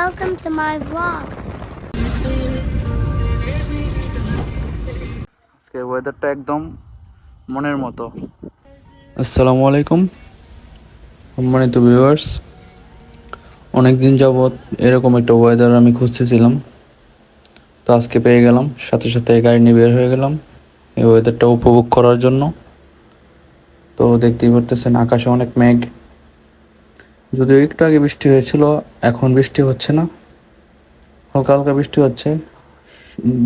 Welcome to my vlog. আজকে ওয়েদারটা একদম মনের মতো। আসসালামু আলাইকুম। সম্মানিত ভিউয়ার্স অনেক দিন যাবৎ এরকম একটা ওয়েদার আমি খুঁজতেছিলাম। তো আজকে পেয়ে গেলাম সাথে সাথে গাড়ি নিয়ে বের হয়ে গেলাম এই ওয়েদারটা উপভোগ করার জন্য। তো দেখতেই পারতেছেন আকাশে অনেক মেঘ। যদিও একটু আগে বৃষ্টি হয়েছিল, এখন বৃষ্টি হচ্ছে না। হালকা হালকা বৃষ্টি হচ্ছে।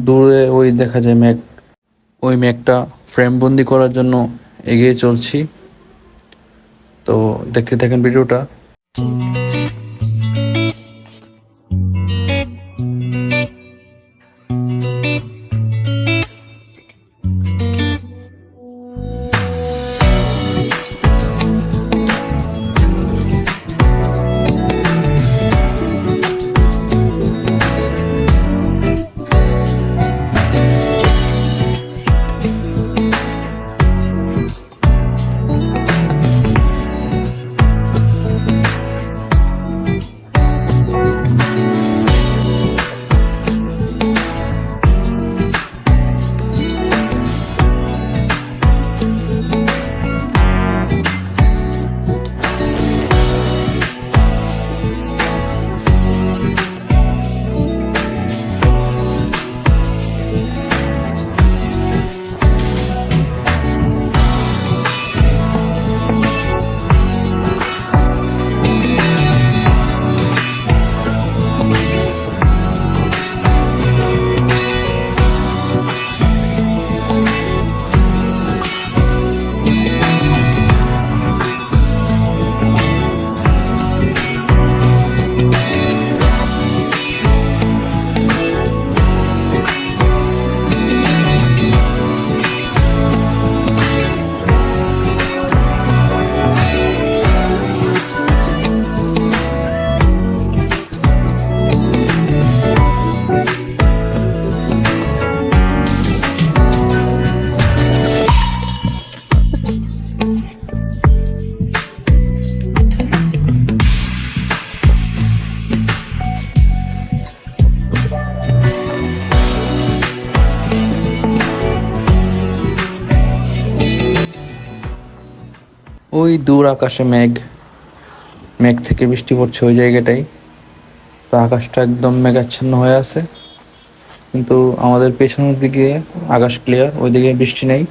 দূরে ওই দেখা যায় মেঘ, ওই মেঘটা ফ্রেমবন্দি করার জন্য এগিয়ে চলছি। তো দেখতে থাকেন ভিডিওটা। ওই দূর আকাশে মেঘ মেঘ থেকে বৃষ্টি পড়ছে ওই জায়গাটাই। তো আকাশটা একদম মেঘাচ্ছন্ন হয়ে আছে। কিন্তু আমাদের পেছনের দিকে আকাশ ক্লিয়ার ওইদিকে বৃষ্টি নেই।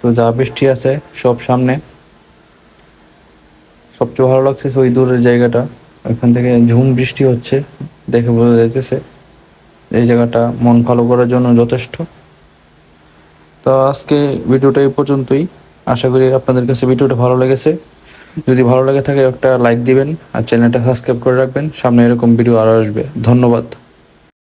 তো যা বৃষ্টি আছে সব সামনে। সবচেয়ে ভালো লাগছে ওই দূরের জায়গাটা, ওইখান থেকে ঝুম বৃষ্টি হচ্ছে দেখে বোঝা যাইতেছে। এই জায়গাটা মন ভালো করার জন্য যথেষ্ট। তো আজকে ভিডিওটা এই পর্যন্তই। আশা করি আপনাদের কাছে ভিডিওটা ভালো লেগেছে। যদি ভালো লাগে থাকে একটা লাইক দিবেন আর চ্যানেলটা সাবস্ক্রাইব করে রাখবেন। সামনে এরকম ভিডিও আরও আসবে। ধন্যবাদ।